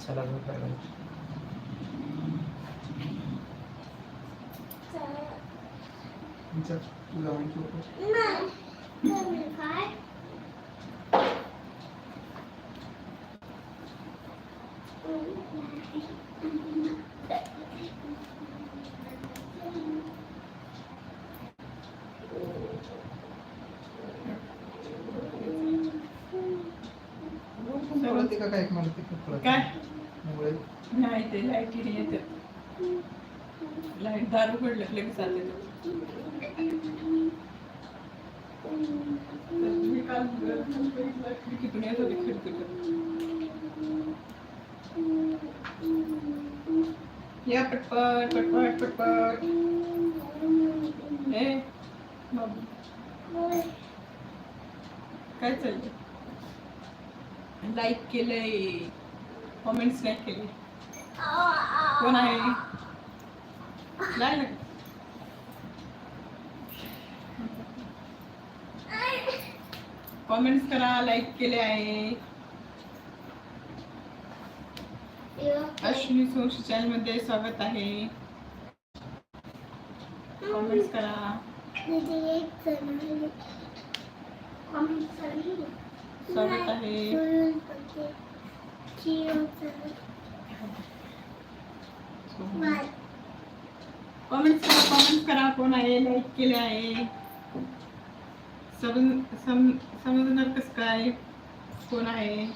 चला झोपायला तुमच्या तुला माहिती होतं नाही तुम्ही काय मुळे ते का काय मला ते खूप कळत काय? नाही. ते लाईटीने येते. लाइट दार की लगेच आले मी काल खिडकीतून येत होते खिडकीतून. या पटपट पटपट पटपट. ए बाबू. काय चाललंय? लाईक केलंय. कॉमेंट्स नाही केले कोण आहे नाही ना कॉमेंट्स करा लाईक केले आहे अश्विनी सोशी चॅनल मध्ये स्वागत आहे। कॉमेंट्स करा। स्वागत आहे। कॉमेंट्स करा कॉमेंट्स करा. कोण आहे? लाईक केले आहे. समज सम समजणार कसं काय? कोण आहे?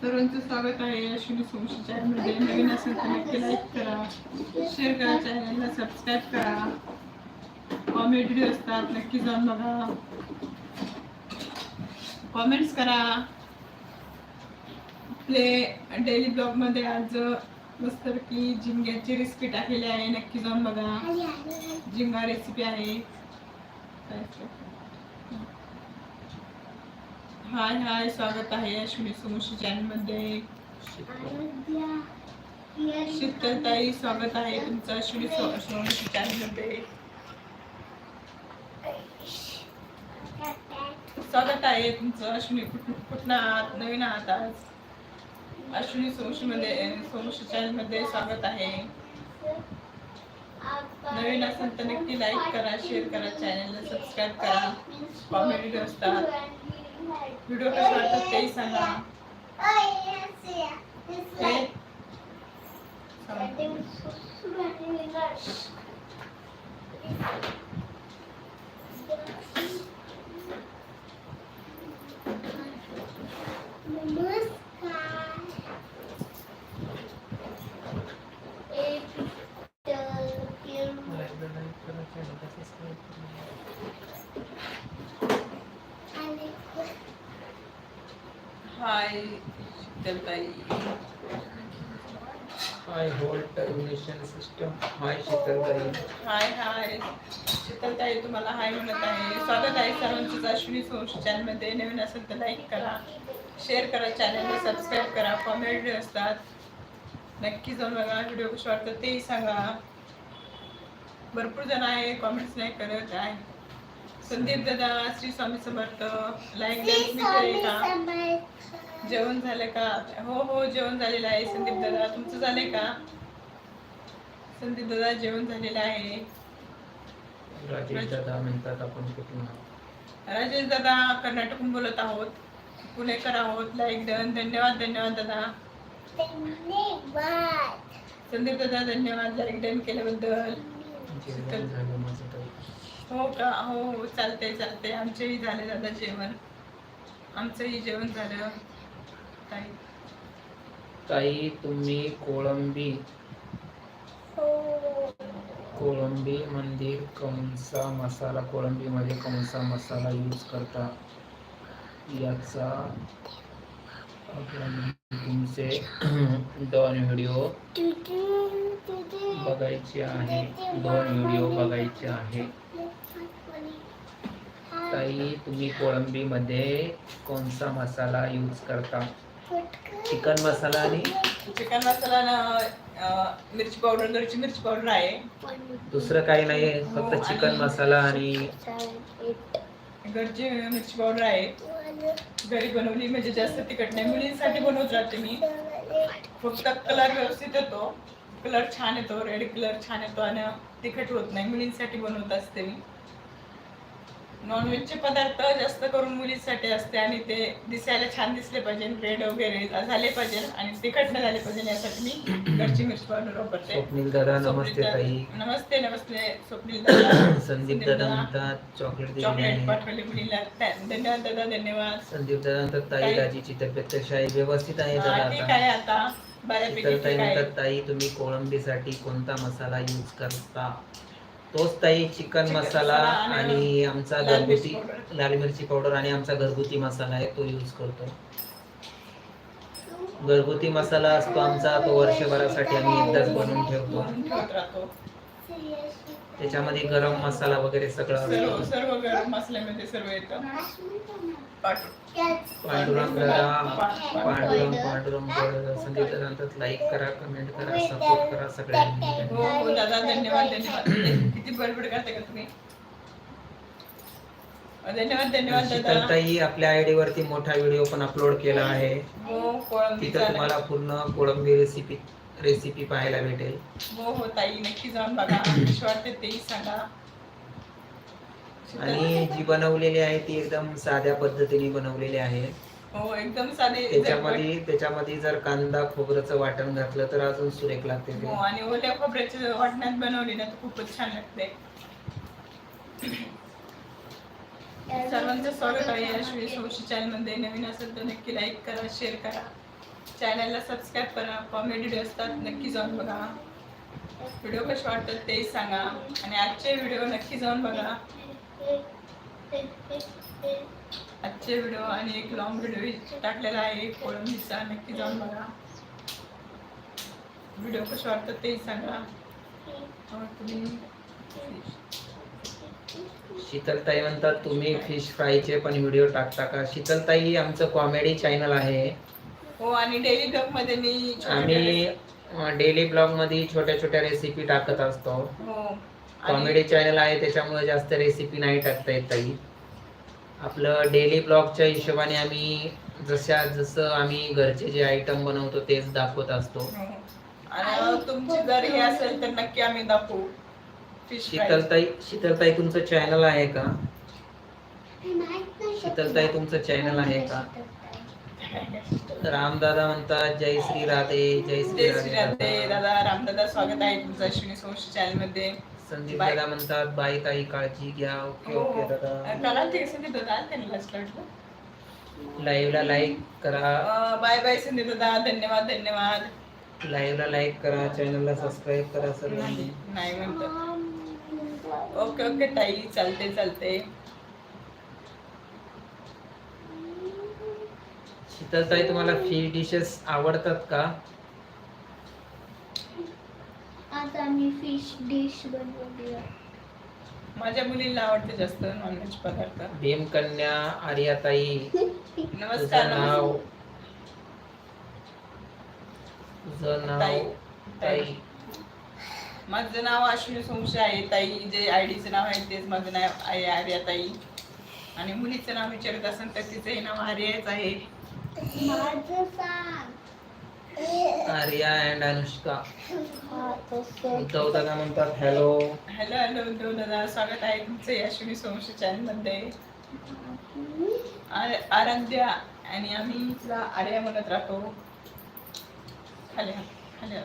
सर्वांचं स्वागत आहे. अश्विनी सोमशी चॅनलमध्ये नवीन असेल तर नक्की लाईक करा. शेअर करा चॅनलला सबस्क्राईब करा. कॉमेडी व्हिडिओ असतात नक्की जाऊन बघा. कॉमेंट्स करा. आपले डेली ब्लॉगमध्ये आज मस्तपैकी झिंग्याची रेसिपी टाकलेली आहे. नक्की जाऊन बघा. झिंगा रेसिपी आहे. हाय हाय स्वागत आहे अश्विनी सोमशी चॅनलमध्ये. शीतलताई स्वागत आहे तुमचं अश्विनी सो सोमशी चॅनलमध्ये. स्वागत आहे तुमचं अश्विनी कुठ आहात नवीन आहात आज? अश्विनी सोमशीमध्ये सोमशी चॅनलमध्ये स्वागत आहे. नवीन असेल तर नक्की लाईक करा शेअर करा चॅनलला सबस्क्राईब करा. कॉमेडी असतात व्हिडिओ कसे वाटतात तेही सांगा. नमस्कार एक मला एकदा लाईक करा चॅनलला सबस्क्राईब करा hi Sheetaltai hi hold termination system hi Sheetaltai hi hi. शीतलताई तुम्हाला हाय म्हणत आहे. स्वागत आहे सर्वांचं अश्विनी सोश चॅनलमध्ये. नवीन असेल तर लाईक करा शेअर करा चॅनलला सबस्क्राईब करा. कॉमेडी असतात. नक्की जाऊन बघा. व्हिडिओ कसे वाटतात तेही सांगा. भरपूर जण आहे कॉमेंट्स नाही करत. आहे. संदीप दादा श्री स्वामी समर्थ लाईक डान्स मी करेल का? जेवण झालं का? हो हो जेवण झालेलं आहे. संदीप दादा तुमचं झालंय का? संदीप दादा जेवण झालेलं आहे. राजेश दादा म्हणतात आपण कुठून? राजेश दादा कर्नाटकहून बोलत आहोत. पुणेकर आहोत. Like done. धन्यवाद धन्यवाद दादा. धन्यवाद. संदीप दादा धन्यवाद. लाईक डन केल्याबद्दल जेवण झालं माझं तर हो का? हो हो. चालतंय चालतंय. आमचंही झालं दादा जेवण. आमचंही जेवण झालं. ताई? ताई तुम्ही कोळंबी. हो. कोळंबी मंदिर कंसा मसाला. कोळंबीमध्ये कंसा मसाला यूज करता. याचा आपण तुमचे दोन व्हिडिओ बघायचे आहे. दोन व्हिडिओ बघायचे आहे. ताई तुम्ही कोळंबीमध्ये कोणता मसाला यूज करता? चिकन मसाला आणि? चिकन मसाला ना मिरची पावडर घरची मिरची पावडर आहे. दुसरं काही नाही फक्त चिकन मसाला आणि घरची मिरची पावडर आहे. घरी बनवली म्हणजे जास्त तिखट नाही. मुलींसाठी बनवत राहते मी. फक्त कलर व्यवस्थित येतो. कलर छान येतो रेड कलर छान येतो आणि तिखट होत नाही. मुलींसाठी बनवत असते मी. नॉनव्हेजचे पदार्थ जास्त करून मुलींसाठी असते आणि ते दिसायला छान दिसले पाहिजे. रेड वगैरे झाले पाहिजे आणि तिखट नाही झाले पाहिजे यासाठी मी घरची मिरची पावडर वापरते. स्वप्नील दादा नमस्ते ताई. नमस्ते नमस्ते स्वप्नील दादा. संदीप दादा म्हणतात चॉकलेट चॉकलेट पाठवले मुलीला. धन्यवाद दादा धन्यवाद. संदीप दादा म्हणतात ताई दाजीची तब्येत कशी आहे? व्यवस्थित आहे दादा ठीक आता. आहे आता. बऱ्यापैकी ताई म्हणतात ताई तुम्ही कोळंबीसाठी कोणता मसाला यूज करता? तोच ताई चिकन मसाला आणि आमचा घरगुती. लाल मिरची पावडर आणि आमचा घरगुती मसाला आहे तो यूज करतो. घरगुती मसाला असतो आमचा तो वर्षभरासाठी आम्ही एकदाच बनवून ठेवतो. त्याच्यामध्ये गरम मसाला वगैरे सगळं सर्व सर्व गरम मसाल्यामध्ये सर्व येतं. पांडुरंग पांडुरंग पांडुरंग संदीप लाईक करा. कमेंट करा सपोर्ट करा सगळ्यांनी. हो हो दादा धन्यवाद धन्यवाद. किती बडबड करते का तुम्ही? धन्यवाद धन्यवाद दादा. शीतलताई आपल्या आयडी वरती मोठा व्हिडिओ पण अपलोड केला आहे. हो तिथं तुम्हाला पूर्ण कोळंबी रेसिपी रेसिपी पाहायला भेटेल. हो हो ताई नक्की जाऊन बघा. कशी वाटते तेही सांगा. आणि जी बनवलेली आहे ती एकदम साध्या पद्धतीने बनवलेली आहे. हो एकदम साधे त्याच्यामध्ये त्याच्यामध्ये जर कांदा खोबऱ्याचं वाटण घातलं तर अजून सुरेख लागते ते. हो आणि ओल्या खोबऱ्याची वाटण्यात बनवली ना तर खूपच छान लागते. सर्वांचं स्वागत आहे. सोशी चॅनलमध्ये नवीन असेल तर नक्की लाईक करा शेअर करा. चॅनलला सबस्क्राईब करा कॉमेडी असतात नक्की जाऊन बघा. व्हिडिओ कसे वाटतात तेही सांगा. आणि आजचे व्हिडिओ नक्की जाऊन बघा. आजचे व्हिडिओ आणि एक लॉंग व्हिडिओ टाकलेला आहे कोळंबीचा नक्की जाऊन बघा. व्हिडिओ कसे वाटतात तेही सांगा. हो, तुम्ही शीतलताई म्हणतात तुम्ही फिश फ्रायचे पण व्हिडिओ टाकता का? शीतलताई आमचं कॉमेडी चॅनल आहे. हो आणि डेली ब्लॉगमध्ये मी आम्ही डेली ब्लॉगमध्ये छोट्या छोट्या रेसिपी टाकत असतो. हो कॉमेडी चॅनल आहे त्याच्यामुळे जास्त रेसिपी नाही टाकता येत ताई आपलं डेली ब्लॉगच्या हिशोबाने आम्ही जशा जसं आम्ही घरचे जे आयटम बनवतो तेच दाखवत असतो. हो. आणि तुमची जर हे असेल तर नक्की आम्ही दाखवू. फिश शीतलताई शीतलताई तुमचं चॅनल आहे का? शीतलताई तुमचं चॅनल आहे का? रामदादा म्हणतात जय श्री राधे जय श्री जय श्री राधे. दादा रामदादा स्वागत आहे तुमचं अश्विनी सोशी चॅनलमध्ये. संदीप. दादा म्हणतात बाय ताई काळजी घ्या. ओके हो. ओके दादा. ते संदीप दादा त्यांना वाटलं. लाईव्ह ला लाईक करा. बाय बाय संदीप दादा धन्यवाद धन्यवाद. लाईव्ह ला लाईक करा चॅनलला सबस्क्राईब करा सर्वांनी नाही म्हणतो ओके ओके ताई चालते चालते. शीतलताई तुम्हाला फिश डिशेस आवडतात का? आज आम्ही फिश डिश बनवली आहे. माझ्या मुलीला आवडते जास्त नॉनव्हेज पदार्थ. भीमकन्या आर्याताई नमस्कार तुझं नाव? नमस्कार तुझं नाव? ताई. ताई. माझं नाव अश्विनी सोमशे आहे. ताई जे आय डीचं नाव आहे तेच माझं नाव आहे आर्या ताई आणि मुलीचं नाव विचारत असेल तर तिचंही नाव आर्याच आहे. आर्या अँड अनुष्का. उद्धव दादा म्हणतात हॅलो हॅलो हॅलो उद्धव दादा स्वागत आहे तुमचं अश्विनी सोमशे चॅनलमध्ये आर- आराध्या आणि आम्ही तिला आर्या म्हणत राहतो. खाली खाली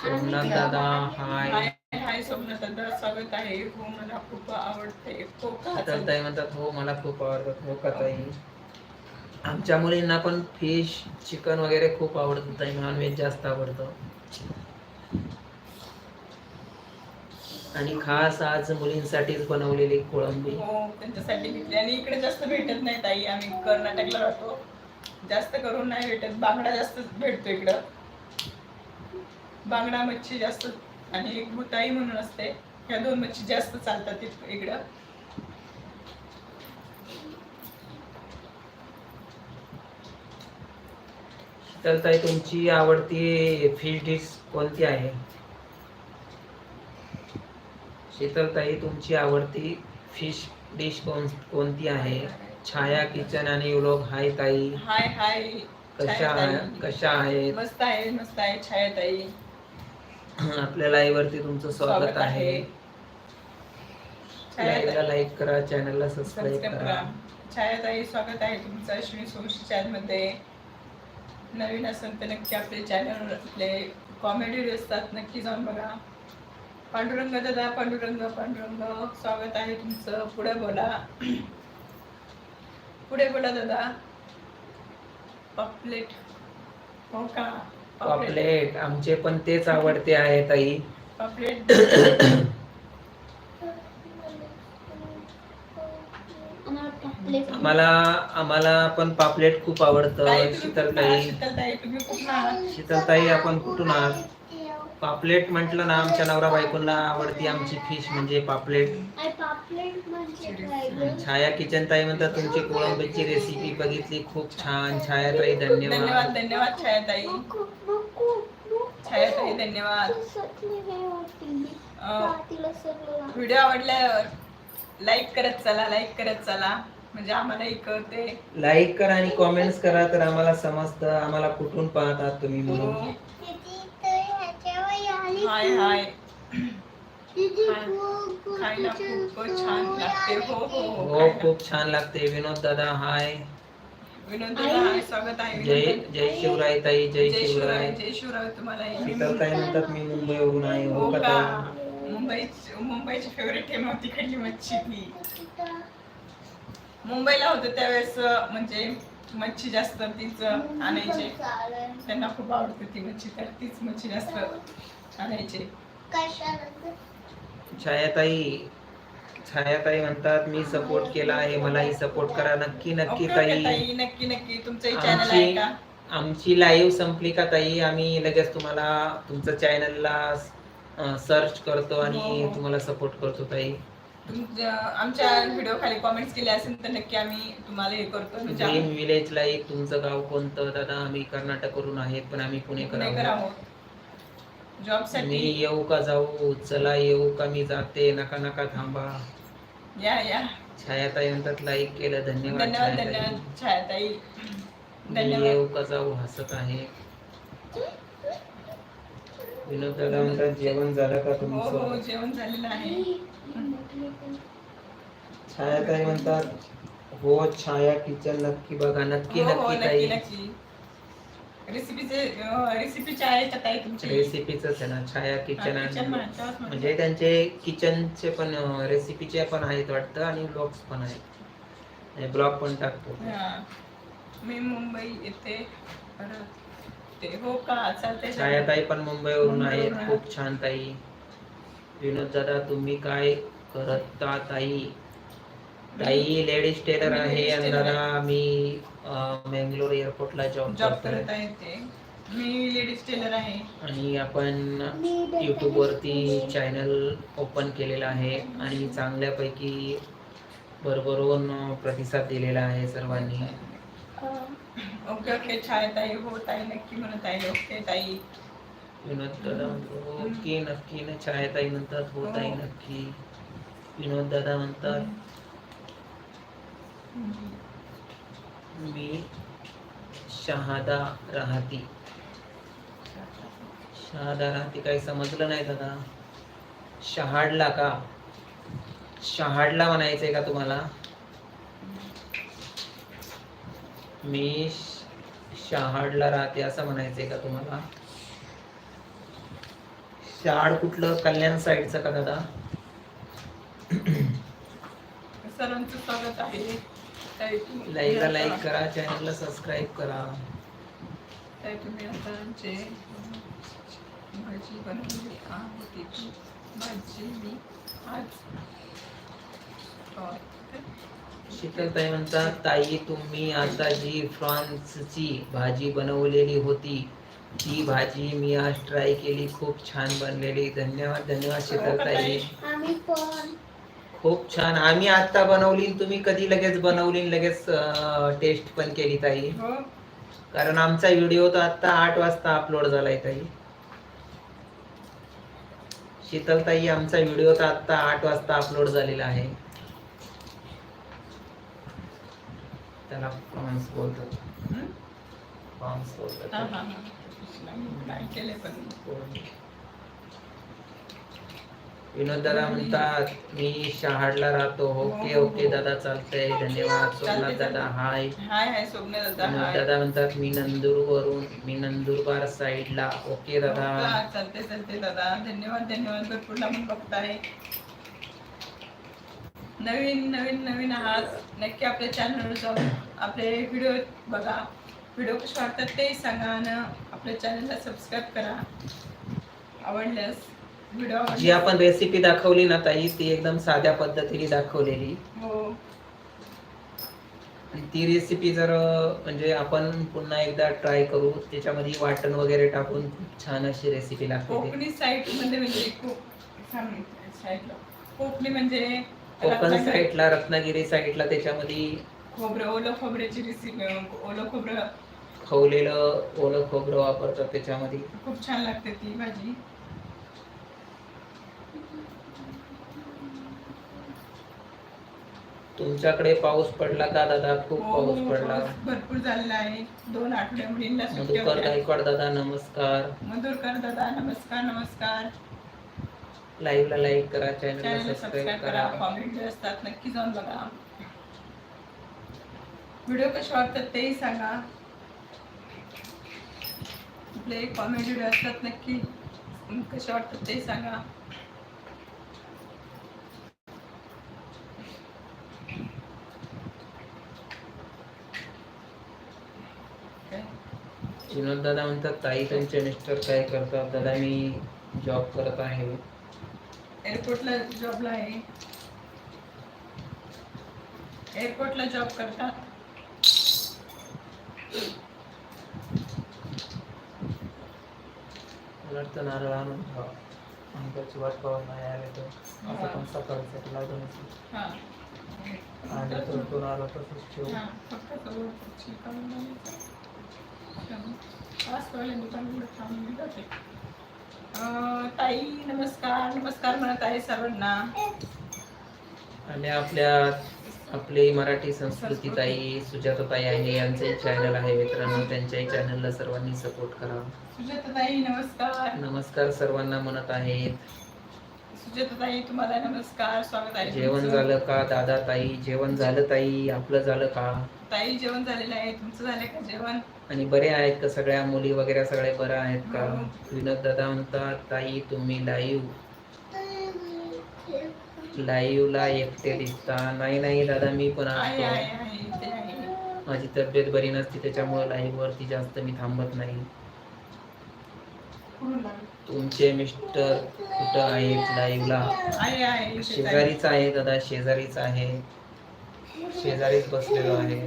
सोमनाथ आम्ही दादा हाय हाय दादा स्वागत आहे. हो मला खूप आवडते. हो का म्हणतात हो मला खूप आवडतात. हो का ताई? आमच्या मुलींना पण फिश चिकन वगैरे खूप आवडतं ताई. नॉनव्हेज जास्त आवडतं. आणि खास आज मुलींसाठीच बनवलेली कोळंबी. हो त्यांच्यासाठी घेतली आणि इकडे जास्त भेटत नाही ताई. आम्ही कर्नाटकला राहतो. जास्त करून नाही भेटत. बांगडा जास्त भेटतो इकडं. बांगडा मच्छी जास्त आणि एक भुताई म्हणून असते. ह्या दोन मच्छी जास्त चालतात इक- इकडं. तर ताई तुमची आवडती फिश डिश कोणती आहे? शीतलताई तुमची आवडती फिश डिश कोण कोणती आहे? छाया किचन आणि व्लॉग हाय ताई. हाय हाय. कशा. कशा आहेत? मस्त आहे मस्त आहे. छायाताई आपल्या लाईव्ह वरती तुमचं स्वागत आहे. लाईव्हला लाईक करा चॅनलला सबस्क्राईब करा. छायाताई स्वागत आहे तुमचं अश्विनी सोमशी चॅनलमध्ये. नवीन असेल तर नक्की आपले चॅनल आपले कॉमेडी व्हिडिओ असतात नक्की जाऊन बघा. पांडुरंग दादा पांडुरंग पांडुरंग. स्वागत आहे तुमचं. पुढे बोला. पुढे बोला दादा. पॉपलेट हो का? पॉपलेट आमचे पण तेच आवडते आहे ताई. पॉपलेट आम्हाला पण पापलेट खूप आवडतं? शीतलताई. शीतलताई आपण कुठून आहात? पापलेट म्हटलं ना आमच्या नवरा बायकोला आवडती आमची फिश म्हणजे पापलेट. आई पापलेट म्हणजे? छाया किचन ताई म्हणतात तुमची कोळंबीची रेसिपी बघितली खूप छान छाया ताई धन्यवाद धन्यवाद नको, नको, नको. छायाताई धन्यवाद. हे व्हिडिओ आवडल्यावर लाईक करत चला लाईक करत चला. म्हणजे आम्हालाही कळते लाईक करा आणि कॉमेंट्स करा तर आम्हाला समजतं आम्हाला कुठून पाहतात तुम्ही म्हणून. हाय. हाय. खायला खूप छान लागते. हो हो हो. हो. खूप छान लागते. विनोद दादा हाय. विनोद दादा हाय. स्वागत आहे. जय विनोद जय शिवराय ताई जय शिवराय जय शिवराय तुम्हाला शीतल ताई म्हणतात मी मुंबईवरून आहे. हो हो का? ताई? मुंबई मुंबईची फेवरेट आहे मग तिकडली मच्छी ती. मुंबईला होतं त्यावेळेस म्हणजे मच्छी जास्त तीच आणायचे. त्यांना खूप आवडते ती मच्छी तर तीच मच्छी जास्त आणायचे? छायाताई छायाताई म्हणतात मी सपोर्ट केला आहे मलाही सपोर्ट करा. नक्की नक्की ताई. नक्की नक्की. तुमचंही चॅनल आहे आमची का? आमची लाईव्ह संपली का ताई? आम्ही लगेच तुम्हाला तुमचं चॅनलला सर्च करतो आणि हो, हो. तुम्हाला सपोर्ट करतो ताई. तुमच्या आमच्या व्हिडिओ खाली कॉमेंट्स केले असेल तर नक्की आम्ही तुम्हाला हे करतो. म्हणजे ड्रीम आम्ही विलेज लाईक तुमचं गाव कोणतं? दादा आम्ही कर्नाटकवरून आहेत पण आम्ही पुणेकर पुणेकर आहोत आहोत जॉब मी येऊ का जाऊ? चला येऊ का? मी जाते. नका नका थांबा. या या. छायाताई म्हणतात लाईक केलं. धन्यवाद धन्यवाद छायाताई. धन्यवाद छायाताई. मी धन्यवाद. येऊ का जाऊ? हसत आहे. विनोद दादा म्हणतात जेवण झालं का हो हो तुमचं? जेवण झालेलं आहे. छायाताई म्हणतात हो छाया किचन नक्की बघा नक्की हो हो नक्की नक्की ताई. नक्की. रेसिपीचे रेसिपीचे आहे का ताई तुमची? रेसिपीच आहे ना छाया हा, किचन kitchen आणि म्हणतात म्हणजे. म्हणजे त्यांचे किचनचे पण रेसिपीचे पण आहेत वाटतं आणि ब्लॉग्स पण आहेत. ब्लॉग पण टाकतो. हा. मी मुंबई येथे परत ते हो का? चालतंय छायाताई पण मुंबईवरून आहेत. खूप छान ताई. विनोद दादा तुम्ही काय करता ताई? ताई लेडीज टेलर आहे आणि दादा मी मंगलोर एअरपोर्टला जॉब जॉब करत आहे ते. मी लेडीज टेलर आहे. आणि आपण यूट्यूब वरती चॅनल ओपन केलेलं आहे आणि चांगल्यापैकी भरभरून प्रतिसाद दिलेला आहे सर्वांनी. ओके ओके छाय ताई हो ताई नक्की म्हणत आहे ओके ताई. विनोद दादा म्हणतो ओके नक्की ना छायाताई म्हणतात हो ताई नक्की. विनोद दादा म्हणतात. मी शहादा राहती. शहादा राहती काही समजलं नाही दादा. शहाडला का? शहाडला म्हणायचंय का तुम्हाला? मी शहाडला राहते असं म्हणायचंय का तुम्हाला? शहाड कुठलं? कल्याण साईडचं का दादा? सर्वांचं स्वागत आहे. लाईकला लाईक करा चॅनलला सबस्क्राईब करा. तुम्ही आता आमचे भाजी बनवली आहे ती भाजी मी आज शीतलताई म्हणतात ताई तुम्ही आता जी फ्रान्सची भाजी बनवलेली होती ती भाजी मी आज ट्राय केली खूप छान बनलेली. धन्यवाद धन्यवाद शीतलताई आम्ही पण. खूप छान. आम्ही आता बनवली तुम्ही कधी लगेच बनवली लगेच टेस्ट पण केली ताई. हो. कारण आमचा व्हिडिओ तर आता आठ वाजता अपलोड झालाय ताई. शीतलताई आमचा व्हिडिओ तर आता आठ वाजता अपलोड झालेला आहे. त्याला प्रॉन्स बोलतात. हं? हा, बोलतात. हा, हा. विनोद दादा म्हणतात मी शहाडला राहतो. ओके ओके दादा चालतंय. धन्यवाद. सोमनाथ दादा हाय हाय दादा विनोद हाय. दादा म्हणतात मी नंदूर वरून मी नंदुरबार साईडला ओके दादा. हा, चालते चालते दादा. धन्यवाद धन्यवाद. भरपूर लांबून बघताय. नवीन नवीन नवीन आहात. नक्की आपल्या चॅनलवर जाऊन आपले व्हिडिओ बघा. व्हिडिओ कसे वाटतात तेही सांगा आणि आपल्या चॅनलला सबस्क्राईब करा. आवडल्यास व्हिडिओ जी आपण रेसिपी दाखवली ना ताई ती एकदम साध्या पद्धतीने दाखवलेली. हो. आणि ती रेसिपी जर म्हणजे आपण पुन्हा एकदा ट्राय करू त्याच्यामध्ये वाटण वगैरे टाकून खूप छान अशी रेसिपी लागते. ती. कोकणी साईडमध्ये म्हणजे खूप छान साईडला कोकणी म्हणजे कोकण साईडला रत्नागिरी साईडला त्याच्यामध्ये खोबरं ओलं खोबऱ्याची रेसिपी ओलं खोबरं. खवलेलं ओलं खोबरं वापरतात त्याच्यामध्ये. खूप छान लागते ती भाजी. तुमच्याकडे पाऊस पडला का दादा? खूप हो, पाऊस हो, पडला. भरपूर झालेला आहे. दोन आठवड्या मुलींना मधुकर. गायकवाड दादा नमस्कार. मधुरकर दादा नमस्कार नमस्कार. लाईव्ह ला लाईक करा चॅनलला सबस्क्राईब करा. कॉमेंट असतात नक्की जाऊन बघा. व्हिडिओ कसे वाटतात तेही सांगा. आपले कॉमेंट व्हिडिओ असतात नक्की कसे वाटतात तेही सांगा? विनोद दादा म्हणतात ताई त्यांचे मिस्टर काय करतात? दादा मी जॉब करत आहे. एअरपोर्टला जॉबला आहे. एअरपोर्टला जॉब करतात नारळ आणून अंकलची वाट पाहून नाही आले तर असं पण लागून हा. आणि तो तो नारळ तसंच ठेवू हा, फक्त तो चिकन पाच वाले दुकान थांबून जाते ताई नमस्कार. नमस्कार म्हणत आहे सर्वांना. आणि आपल्या आपली मराठी संस्कृती ताई सुजाता ताई आहे यांचंही चॅनल आहे मित्रांनो. त्यांच्याही चॅनलला सर्वांनी सपोर्ट करा. सुजाता ताई नमस्कार. नमस्कार सर्वांना म्हणत आहेत. सुजाता ताई तुम्हाला नमस्कार. स्वागत आहे जेवण. झालं का दादा ताई? जेवण झालं ताई? आपलं झालं का? ताई जेवण झालेलं आहे तुमचं झालं का जेवण? आणि बरे आहेत का सगळ्या? मुली वगैरे सगळे बरं आहेत का? हो. विनोद दादा म्हणतात ताई तुम्ही लाईव्ह लाईव्ह ला एकटे दिसता. नाही नाही दादा मी पण असतो. माझी तब्येत बरी नसते त्याच्यामुळे लाईव्ह वरती जास्त मी थांबत नाही? तुमचे मिस्टर कुठं आहेत लाईव्ह ला आहे आहे इथेच आहे. शेजारीच आहे दादा शेजारीच आहे. शेजारीच बसलेलो आहे.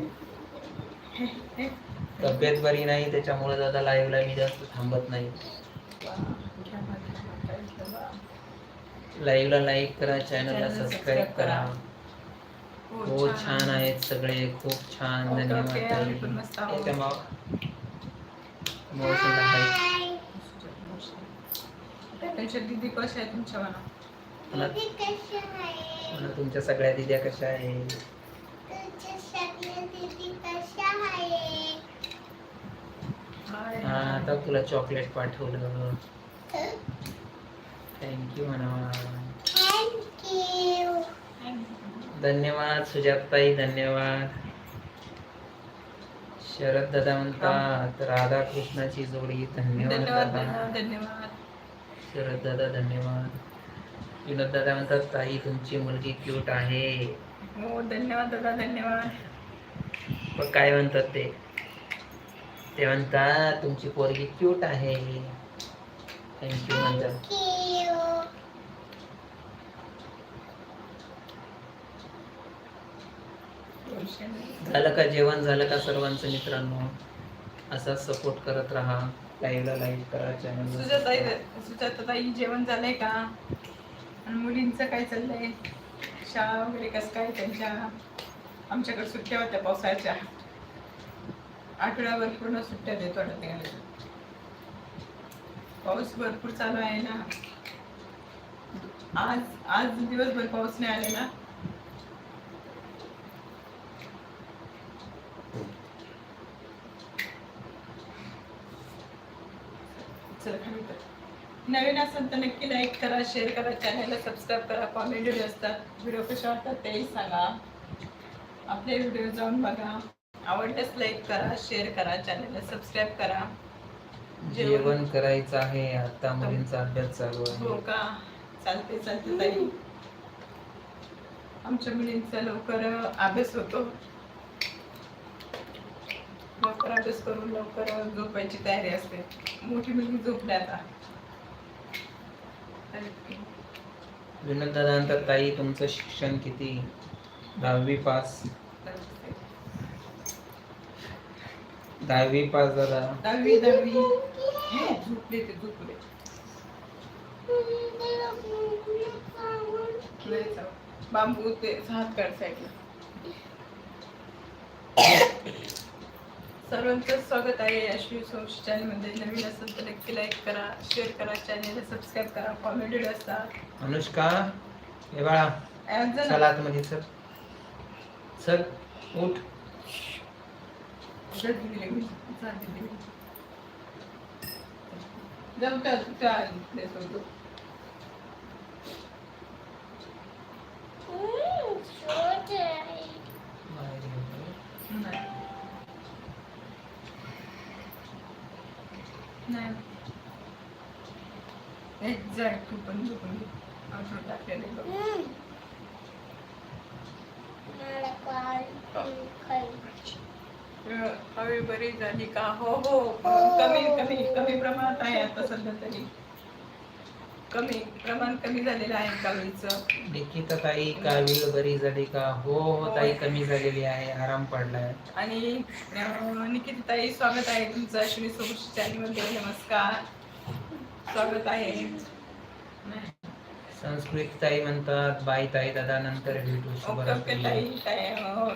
तब्येत बरी नाही त्याच्यामुळे दादा लाईव्ह ला मी जास्त थांबत नाही. घ्या माझ्या हातात बा. लाईव्ह ला लाईक करा. चॅनलला सबस्क्राईब करा हो, छान आहेत सगळे खूप छान धन्यवाद. तुमच्या सगळ्या दिद्या कशा आहेत? हा आता तुला चॉकलेट पाठवलं. थँक्यू म्हणा थँक्यू धन्यवाद सुजाताई धन्यवाद. शरद दादा म्हणतात राधा कृष्णाची जोडी धन्यवाद धन्यवाद दादा धन्यवाद. धन्यवाद शरद दादा धन्यवाद. विनोद दादा म्हणतात ताई तुमची मुलगी क्यूट आहे. हो धन्यवाद दादा धन्यवाद. मग काय म्हणतात ते? ते म्हणतात तुमची पोरगी क्यूट आहे. थँक्यू म्हणतात झालं का जेवण? झालं का सर्वांचं मित्रांनो? असा सपोर्ट करत राहा. लाईव्हला लाईक करा सुजाताई चॅनल सुजाताताई जेवण झालंय का? आणि मुलींचं काय चाललंय? शाळा वगैरे कसं काय त्यांच्या आमच्याकडे सुट्ट्या होत्या पावसाळ्याच्या. आठवड्यावर पूर्ण सुट्ट्या देतो वाटत पाऊस भरपूर चालू आहे ना. आज आज दिवसभर पाऊस नाही आले ना चला खाली नवीन असेल तर नक्की लाईक करा शेअर करा चॅनलला सबस्क्राईब करा कॉमेडी असतात. व्हिडिओ कसे वाटतात तेही सांगा. आपले व्हिडिओ जाऊन बघा. आवडल्यास लाईक करा शेअर करा चॅनलला सबस्क्राईब करा. जेवण करायचं आहे आता मुलींचा अभ्यास चालू हो आहे का? चालते चालते ताई. आमच्या मुलींचा लवकर अभ्यास होतो. लवकर अभ्यास करून लवकर झोपायची तयारी असते. मोठी मुलगी झोपली आता. विनोद दादा नंतर ताई तुमचं शिक्षण किती? दहावी पास. दहावी पास दादा दहावी दहावी. झोपले ते झोपले. बांबू ते हात काढ साईडला. सर्वांचं स्वागत आहे अश्विनी सोमशी चॅनलमध्ये. नवीन असेल तर नक्की लाईक करा शेअर करा चॅनलला सबस्क्राईब करा कॉमेडी असतात अनुष्का हे बाळा आज जण- चला आतमध्ये सर. सर उठ. जाऊ त्या त्या place वर जाऊ. नाही. नाही. ए, जा तू पण झोपून. औषध टाकलेलं हवी बरी झाली का? हो हो. कमी कमी कमी प्रमाणात आहे आता सध्या तरी. कमी. प्रमाण कमी झालेलं आहे कावीचं. निकिता ताई कावीळ बरी झाली का? हो हो ताई कमी झालेली आहे आराम पडलाय. आणि अं, निकिता ताई स्वागत आहे तुमचं अश्विनी सोबत चॅनलमध्ये नमस्कार. स्वागत आहे. संस्कृत ताई म्हणतात बाई ताई दादा नंतर भेटू. ओके ओके शुभरात्री ताई काय अं,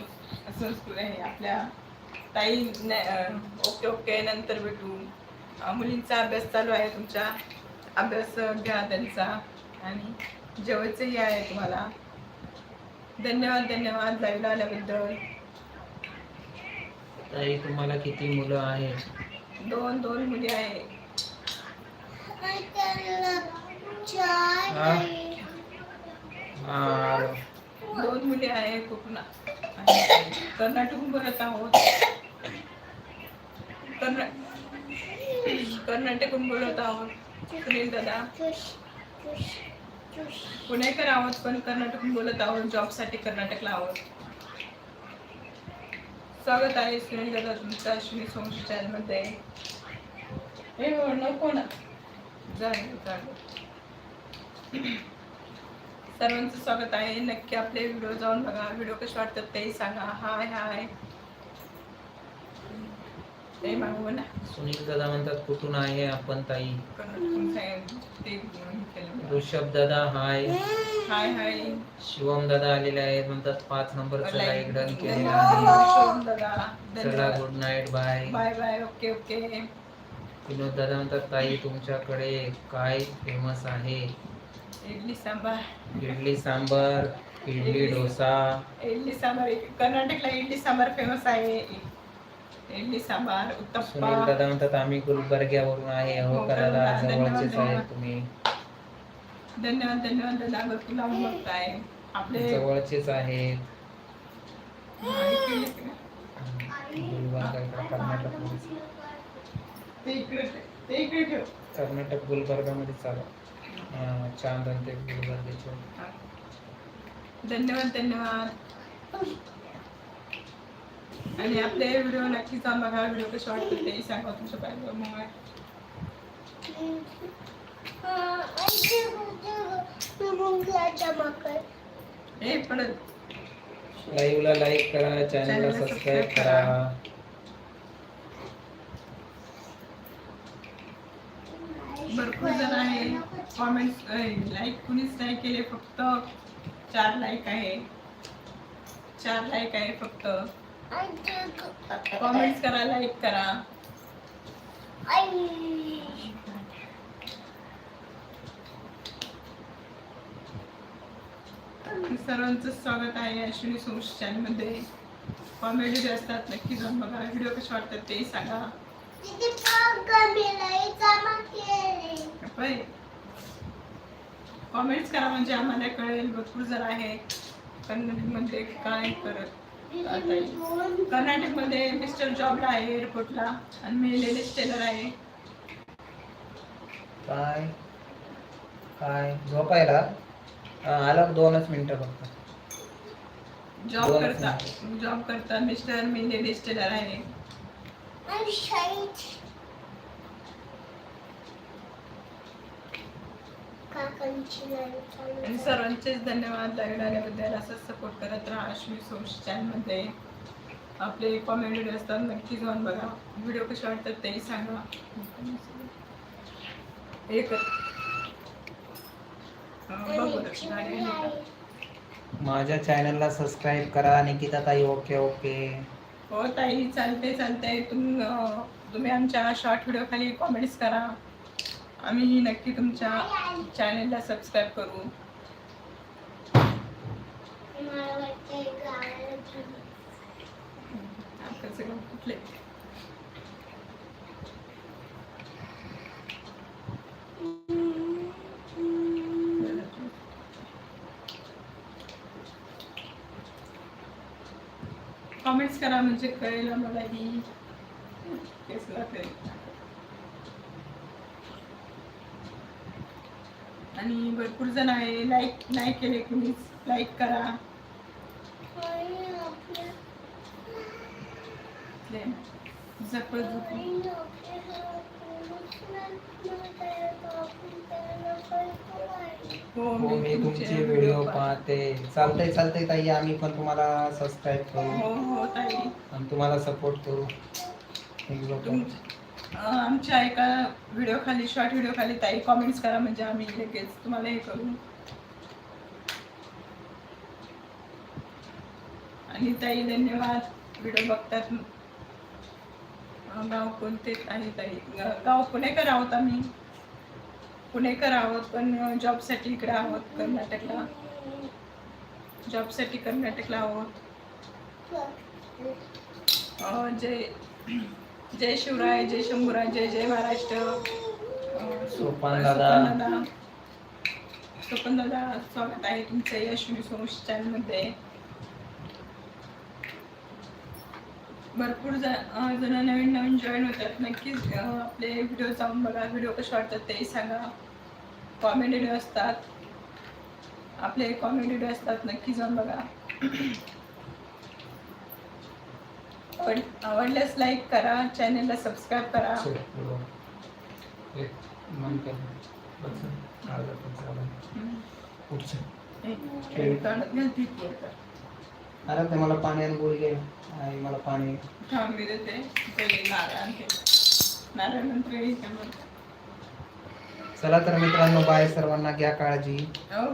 संस्कृत आहे आपल्या. ताई न- अं, ओके ओके नंतर भेटू. अं, मुलींचा अभ्यास चालू आहे तुमच्या अभ्यास घ्या त्यांचा. आणि जेवायचंही आहे तुम्हाला. धन्यवाद धन्यवाद लाईव्हला आल्याबद्दल. ताई तुम्हाला किती मुलं आहेत? दोन दोन मुली आहे हा. दोन मुली आहे कुठून आणि कर्नाटकहून बोलत आहोत. कर्ना कर्नाटकहून बोलत आहोत. सुनील दादा. पुणेकर आहोत पण कर्नाटकहून बोलत आहोत जॉबसाठी कर्नाटकला आहोत. स्वागत आहे सुनील दादा तुमचं अश्विनी सोमशी चॅनलमध्ये. हे नको ना. जाईल सर्वांचं स्वागत आहे. नक्की आपले व्हिडिओ जाऊन बघा. व्हिडिओ कसे वाटतात तेही सांगा. हाय हाय. ते मागू ना. सुनील दादा म्हणतात कुठून आहे आपण ताई? ऋषभ दादा हाय. हाय हाय. शिवम दादा आलेले आहेत म्हणतात पाच लाईक डन केलेलं आहे. चला good night bye bye bye okay okay Vinod दादा म्हणतात ताई तुमच्याकडे काय फेमस आहे? इडली सांबार. इडली सांबर इडली डोसा. इडली सांबार. कर्नाटकला इडली सांबार फेमस आहे. इडली सांबार सुनील उत्तप्पा दादा म्हणतात आम्ही गुलबर्ग्यावरून आहे हो हो, करायला धन्यवाद, जवळचेच धन्यवाद. आहेत तुम्ही धन्यवाद धन्यवाद दादा बघताय आपले जवळचेच आहेत हा, इकडे इकडे. गुलबर्गा कर्नाटक ते इकडे ठेव. ते इकडे ठेव कर्नाटक गुलबर्गामध्ये चालू चांद आणि ते. धन्यवाद धन्यवाद आणि आपले व्हिडिओ नक्की जाऊन बघा व्हिडिओ कसे वाटतात तेही सांगा तुमच्या पाहिजे मग हे लाईव्हला लाईक करा चॅनलला सबस्क्राईब सबस्क्राईब करा. करा. भरपूर जण आहे. कॉमेंट लाईक कुणीच नाही केले फक्त चार लाईक आहे. चार लाईक आहे फक्त. कॉमेंट्स करा लाईक करा. सर्वांचं स्वागत आहे अश्विनी सोश चॅनलमध्ये कॉमेडी जे असतात नक्की जाऊन बघा. व्हिडिओ कसे वाटतात तेही सांगा. कॉमेंट्स करा म्हणजे आम्हाला कळेल. भरपूर जण आहे कन्नडमध्ये काय करत? कर्नाटकमध्ये मिस्टर जॉबला आहे एअरपोर्टला. आणि मी लेडीज टेलर आहे. काय? काय? झोपायला? हा, आला दोनच मिनिटं फक्त. जॉब करता. जॉब करता. मिस्टर मी लेडीज टेलर आहे. आणि सर्वांचेच धन्यवाद लाईव्ह आल्याबद्दल असंच सपोर्ट करत राहा. अश्विनी सोश चॅनलमध्ये आपले कॉमेडी व्हिडिओ असतात. नक्की जाऊन बघा. व्हिडिओ कसे वाटतात तेही सांगा. एक? माझ्या चॅनलला सबस्क्राईब करा. निकिता ताई ओके ओके हो ताई चालते चालते तुम तुम्ही आमच्या शॉर्ट व्हिडिओ खाली कॉमेंट्स करा. आम्ही नक्की तुमच्या चॅनेलला सबस्क्राईब करू. कुठले कमेंट्स करा म्हणजे कळेल मला ही केसला कळेल आणि भरपूर जण आहे. लाईक नाही केले कुणीच लाईक करा. हो हो मी तुमचे व्हिडिओ पाहते. चालतंय चालतंय ताई. आम्ही पण तुम्हाला सबस्क्राईब करू. हो हो ताई. आणि तुम्हाला सपोर्ट करू. आमच्या एका व्हिडिओ खाली शॉर्ट व्हिडिओ खाली ताई कॉमेंट्स करा म्हणजे आम्ही लगेच तुम्हाला हे करू. आणि ताई धन्यवाद. व्हिडिओ बघतात. गाव कोणते? आहे ताई. गाव पुणेकर आहोत आम्ही. पुणेकर आहोत पण जॉबसाठी इकडे आहोत कर्नाटकला. जॉबसाठी कर्नाटकला आहोत. जे जय शिवराय जय शंभूराय जय जय महाराष्ट्र. सोपान दादा. सोपान दादा स्वागत आहे तुमचं यशवी सोश चॅनलमध्ये भरपूर जण नवीन नवीन जॉईन होतात. नक्कीच आपले व्हिडिओ जाऊन बघा. व्हिडिओ कसे वाटतात तेही सांगा. कॉमेडी व्हिडिओ असतात. आपले कॉमेडी व्हिडिओ असतात. नक्की जाऊन बघा. आवड- आवडल्यास लाईक करा चॅनलला सबस्क्राईब करा. पण. अरे ते मला पाणी आणि गोळी घे. आई मला पाणी. थांब मी देते. चला तर मित्रांनो बाय सर्वांना घ्या काळजी. हो.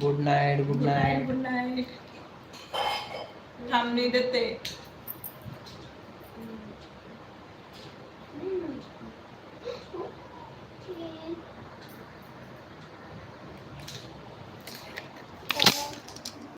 Good night good night good night थांबणी देते।